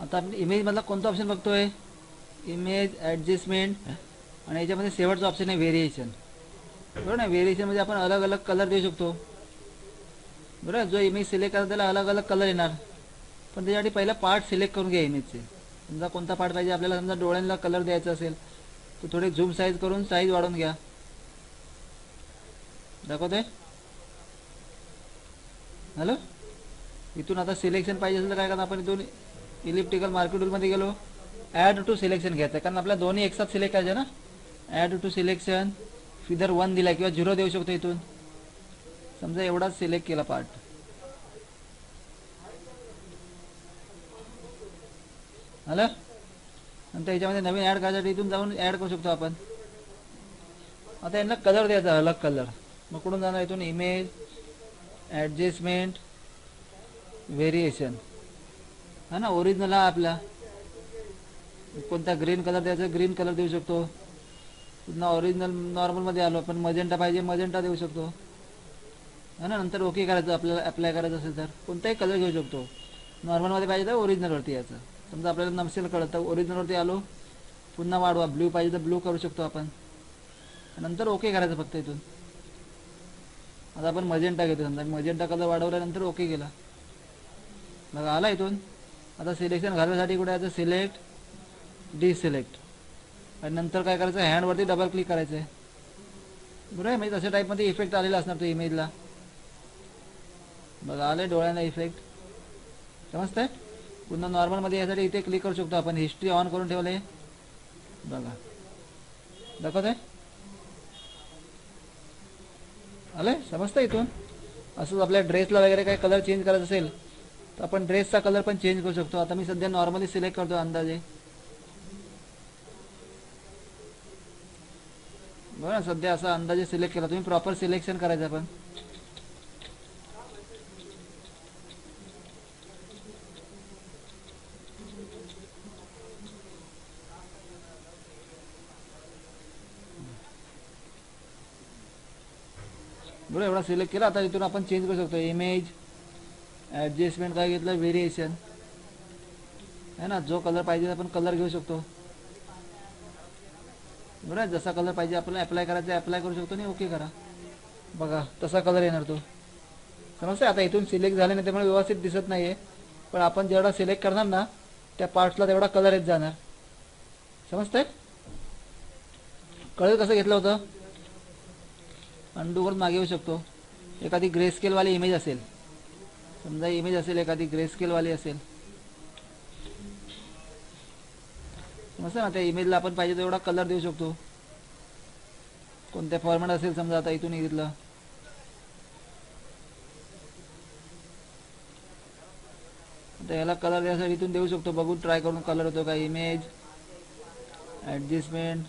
आता आपण इमेजमधला कोणता ऑप्शन बघतोय? इमेज ॲडजस्टमेंट आणि याच्यामध्ये शेवटचा ऑप्शन आहे व्हेरिएशन बरोबर ना? व्हेरिएशनमध्ये आपण अलग अलग कलर देऊ शकतो. बरोबर जो इमेज सिलेक्ट करा त्याला अलग अलग कलर येणार. पण त्याच्यासाठी पहिला पार्ट सिलेक्ट करून घ्या इमेजचे समजा कोणता पार्ट पाहिजे आपल्याला समजा डोळ्यांना कलर द्यायचा असेल तर थोडे झूम साईज करून साईज वाढवून घ्या. दाखवतोय? हॅलो इथून आता सिलेक्शन पाहिजे असेल तर काय करणार? आपण इथून इलेक्ट्रिकल मार्केट टूलमध्ये गेलो. ॲड टू सिलेक्शन घ्यायचं. कारण आपल्या दोन्ही एकसाथ सिलेक्ट करायचे ना? Add to selection feather one दिला किंवा झिरो देऊ शकतो इथून. समजा एवढाच सिलेक्ट केला पार्ट आलं? नंतर याच्यामध्ये नवीन ॲड करायसाठी इथून जाऊन ॲड करू शकतो आपण. आता यांना कलर द्यायचा अलग कलर मग कुठून जाणार? इथून इमेज ॲडजस्टमेंट व्हेरिएशन हा ना ओरिजिनल हा आपला. कोणता ग्रीन कलर द्यायचा ग्रीन कलर देऊ शकतो. पुन्हा ओरिजिनल नॉर्मलमध्ये आलो आपण मजेंटा पाहिजे मजेंटा देऊ शकतो. हा ना नंतर ओके करायचं आपल्याला अप्लाय करायचं असेल तर. कोणताही कलर घेऊ शकतो. नॉर्मलमध्ये पाहिजे तर ओरिजिनलवरती यायचं. समजा आपल्याला नमसेल कळत तर ओरिजिनलवरती आलो. पुन्हा वाढवा ब्ल्यू पाहिजे तर ब्ल्यू करू शकतो आपण. नंतर ओके करायचं फक्त इथून. आता आपण मजेंटा घेतो समजा. मजेंटा कलर वाढवल्यानंतर ओके केला. मग आला इथून. आता सिलेक्शन घालण्यासाठी कुठे यायचं सिलेक्ट डिसिलेक्ट आणि नंतर काय करायचं? हँडवरती डबल क्लिक करायचं आहे बरोबर आहे म्हणजे तशा टाईपमध्ये इफेक्ट आलेला असणार तो इमेजला बघा आले डोळ्यांना इफेक्ट समजतंय? पुन्हा नॉर्मलमध्ये यासाठी इथे क्लिक करू शकतो आपण. हिस्ट्री ऑन करून ठेवले. बघा. दाखवत आहे आले समजतं इथून? असंच आपल्या ड्रेसला वगैरे काही कलर चेंज करायचा असेल तर आपण ड्रेसचा कलर पण चेंज करू शकतो. आता मी सध्या नॉर्मली सिलेक्ट करतो अंदाजे. बरं सध्या असा अंदाजे सिलेक्ट केला. तुम्ही प्रॉपर सिलेक्शन करायचं पण बरं एवढा सिलेक्ट केला. आता इथून आपण चेंज करू शकतो. इमेज ॲडजस्टमेंट काय घेतलं? व्हेरिएशन आहे ना? जो कलर पाहिजे आपण कलर घेऊ शकतो. बरं जसा कलर पाहिजे आपल्याला अप्लाय करायचा अप्लाय करू शकतो नाही ओके करा. बघा तसा कलर येणार तो. समजतंय? आता इथून सिलेक्ट झाले नाही त्यामुळे व्यवस्थित दिसत नाही आहे पण आपण जेवढा सिलेक्ट करणार ना त्या पार्ट्सला तेवढा कलर येत जाणार. समजतंय? कलर कसं घेतलं होतं? अंडू करून मागे येऊ शकतो. एखादी ग्रे स्केलवाली इमेज असेल. समजा इमेज असेल एखादी ग्रे स्केलवाली असेल. समजतं ना त्या इमेजला आपण पाहिजे तेवढा कलर देऊ शकतो. कोणत्या फॉर्मॅट असेल समजा आता इथून घेतलं तर याला कलर द्यायसाठी इथून देऊ शकतो. बघून ट्राय करून कलर होतो का इमेज ॲडजस्टमेंट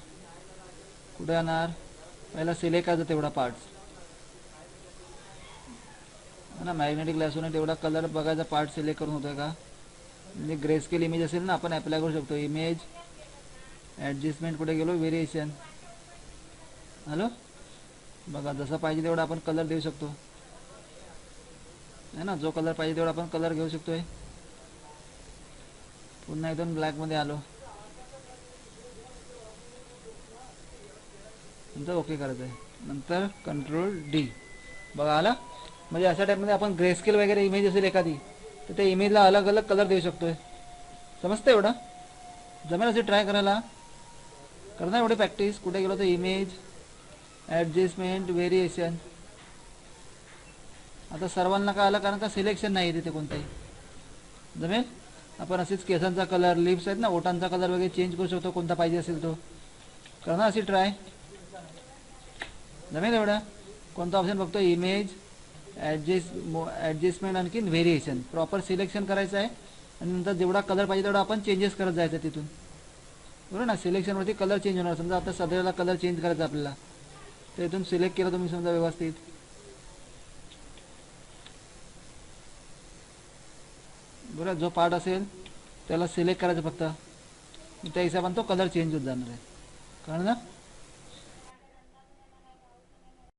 कुठे येणार. पहिला सिलेक्ट करायचं तेवढा पार्ट्स ना मॅग्नेटिक लॅसोने तेवढा कलर बघायचा पार्ट सिलेक्ट करून होतोय का? म्हणजे ग्रेस्केल इमेज असेल ना आपण अप्लाय करू शकतो. इमेज ॲडजस्टमेंट कुठे गेलो? व्हेरिएशन हॅलो बघा जसा पाहिजे तेवढा आपण कलर देऊ शकतो. आहे ना जो कलर पाहिजे तेवढा आपण कलर घेऊ शकतोय. पुन्हा इथून ब्लॅकमध्ये आलो. नंतर ओके करायचं आहे नंतर कंट्रोल डी बघा आला? म्हणजे अशा टाईपमध्ये आपण ग्रेस्केल वगैरे इमेज असेल एखादी तर त्या इमेजला अलग अलग कलर देऊ शकतोय. समजतं एवढं? जमेल असे ट्राय करायला. करणार एवढी प्रॅक्टिस कुठे गेलो तर इमेज ॲडजस्टमेंट व्हेरिएशन आता सर्वांना काय आलं? कारण का सिलेक्शन नाही आहे तिथे कोणताही. जमेल? आपण असेच केसांचा कलर लिप्स आहेत ना ओटांचा कलर वगैरे चेंज करू शकतो कोणता पाहिजे असेल तो. करणार अशी ट्राय जमेल एवढा? कोणता ऑप्शन बघतो इमेज ॲडजस्ट ॲडजस्टमेंट आणखीन व्हेरिएशन प्रॉपर सिलेक्शन करायचं आहे. आणि नंतर जेवढा कलर पाहिजे तेवढा आपण चेंजेस करत जायचं तिथून. बरोबर ना? सिलेक्शनवरती कलर चेंज होणार. समजा आता सध्याला कलर चेंज करायचा आपल्याला. तर इथून सिलेक्ट केलं तुम्ही समजा व्यवस्थित. बरं जो पार्ट असेल त्याला सिलेक्ट करायचं फक्त. त्या हिशोबाने तो कलर चेंज होत जाणार आहे. कळलं ना?